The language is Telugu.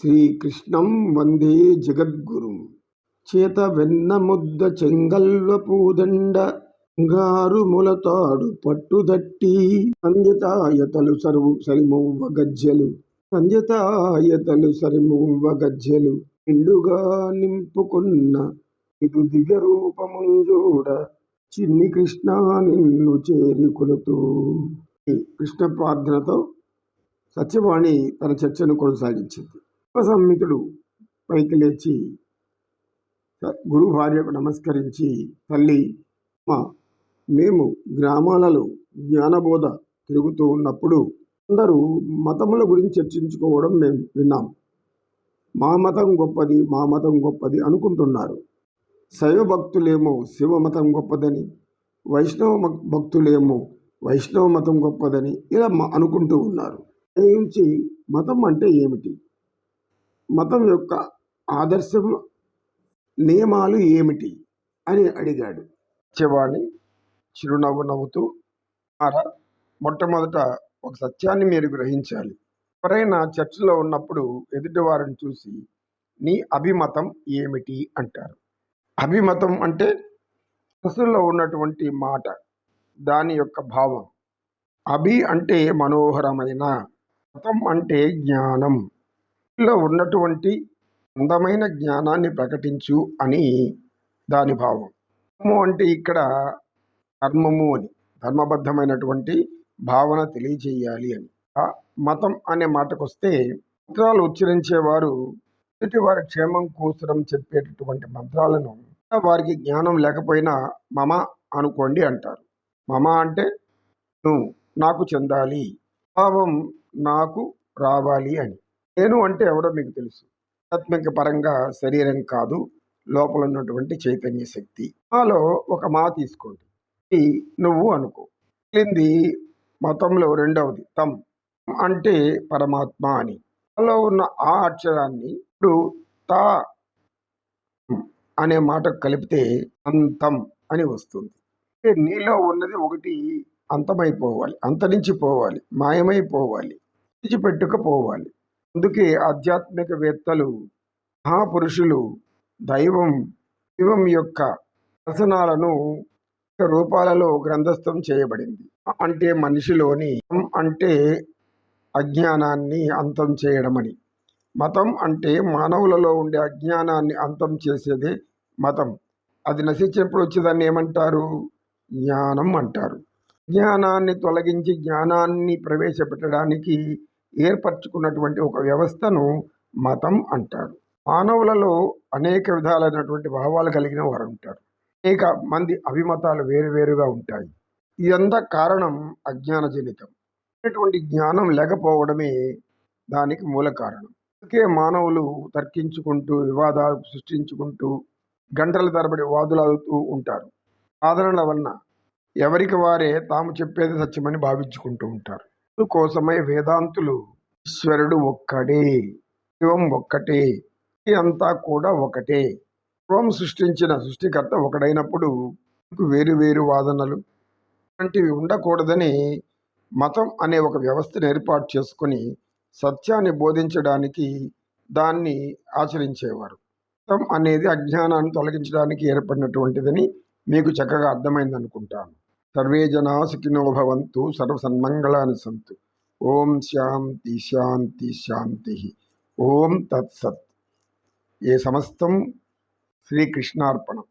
శ్రీకృష్ణం వందే జగద్గురుం. చేత వెన్న ముద్ద చెంగల్వ పూదండ గారుములతాడు పట్టుదట్టి. సంజతాయతలు సరువు సరిమొవ్వ గజ్జెలు. సంజతాయతలు సరిమొవ్వ గజ్జెలు. నిండుగా నింపుకున్న ఇది దివ్య రూపముంజూడ చిన్ని కృష్ణ నిన్ను చేరి కొలుతూ. కృష్ణ ప్రార్థనతో సత్యవాణి తన చర్చను కొనసాగించింది. ఉపసంహితుడు పైకి లేచి గురు భార్యకు నమస్కరించి తల్లి మా మేము గ్రామాలలో జ్ఞానబోధ తిరుగుతూ ఉన్నప్పుడు అందరూ మతముల గురించి చర్చించుకోవడం మేము విన్నాం. మా మతం గొప్పది మా మతం గొప్పది అనుకుంటున్నారు. శైవ భక్తులేమో శివ మతం గొప్పదని వైష్ణవ భక్తులేమో వైష్ణవ మతం గొప్పదని ఇలా అనుకుంటూ ఉన్నారు. నుంచి మతం అంటే ఏమిటి? మతం యొక్క ఆదర్శం నియమాలు ఏమిటి అని అడిగాడు. చెవాణి చిరునవ్వు నవ్వుతూ "ఆరా, మొట్టమొదట ఒక సత్యాన్ని మీరు గ్రహించాలి. ఎవరైనా చర్చిలో ఉన్నప్పుడు ఎదుటివారిని చూసి నీ అభిమతం ఏమిటి అంటారు. అభిమతం అంటే మనసులో ఉన్నటువంటి మాట దాని యొక్క భావం. అభి అంటే మనోహరమైన మతం అంటే జ్ఞానం. లో ఉన్నటువంటి అందమైన జ్ఞానాన్ని ప్రకటించు అని దాని భావం. ధర్మము అంటే ఇక్కడ ధర్మము అని ధర్మబద్ధమైనటువంటి భావన తెలియచేయాలి అని. మతం అనే మాటకు వస్తే మంత్రాలు ఉచ్చరించేవారు ఎదుటి వారి క్షేమం కోసరం చెప్పేటటువంటి మంత్రాలను వారికి జ్ఞానం లేకపోయినా మమ అనుకోండి అంటారు. మమ అంటే నువ్వు నాకు చెందాలి భావం నాకు రావాలి అని. నేను అంటే ఎవరో మీకు తెలుసు. ఆధ్యాత్మిక పరంగా శరీరం కాదు లోపల ఉన్నటువంటి చైతన్య శక్తి. మాలో ఒక మా తీసుకోండి. ఇది నువ్వు అనుకో. మిగిలింది మతంలో రెండవది తమ్ అంటే పరమాత్మ అని. అలా ఉన్న ఆ అక్షరాన్ని ఇప్పుడు తా అనే మాట కలిపితే అంతం అని వస్తుంది. నీలో ఉన్నది ఒకటి అంతమైపోవాలి అంతరించిపోవాలి మాయమైపోవాలి విడిచిపెట్టుకపోవాలి. అందుకే ఆధ్యాత్మికవేత్తలు మహాపురుషులు దైవం దైవం యొక్క దర్శనాలను రూపాలలో గ్రంథస్థం చేయబడింది. అంటే మనిషిలోని అంటే అజ్ఞానాన్ని అంతం చేయడమని. మతం అంటే మానవులలో ఉండే అజ్ఞానాన్ని అంతం చేసేదే మతం. అది నశించినప్పుడు వచ్చేదాన్ని ఏమంటారు? జ్ఞానం అంటారు. జ్ఞానాన్ని తొలగించి జ్ఞానాన్ని ప్రవేశపెట్టడానికి ఏర్పరచుకున్నటువంటి ఒక వ్యవస్థను మతం అంటారు. మానవులలో అనేక విధాలైనటువంటి భావాలు కలిగిన వారు ఉంటారు అనేక మంది అభిమతాలు వేరువేరుగా ఉంటాయి. ఇదంతా కారణం అజ్ఞానజనితం. అనేటువంటి జ్ఞానం లేకపోవడమే దానికి మూల కారణం. అందుకే మానవులు తర్కించుకుంటూ వివాదాలు సృష్టించుకుంటూ గంటల తరబడి వాదులాడుతూ ఉంటారు. సాధనల వలన ఎవరికి వారే తాము చెప్పేది సత్యమని భావించుకుంటూ ఉంటారు. అందుకోసమై వేదాంతులు. ఈశ్వరుడు ఒక్కడే శివం ఒక్కటే అంతా కూడా ఒకటే. పూర్వం సృష్టించిన సృష్టికర్త ఒకడైనప్పుడు వేరు వేరు వాదనలు వంటివి ఉండకూడదని మతం అనే ఒక వ్యవస్థను ఏర్పాటు చేసుకొని సత్యాన్ని బోధించడానికి దాన్ని ఆచరించేవారు. మతం అనేది అజ్ఞానాన్ని తొలగించడానికి ఏర్పడినటువంటిదని మీకు చక్కగా అర్థమైంది అనుకుంటాను సర్వే జనా సుఖినో భవంతు సర్వ సంతు. ఓం శాంతి శాంతి శాంతి. ఓం తత్సత్. ఏ సమస్తం శ్రీకృష్ణార్పణం.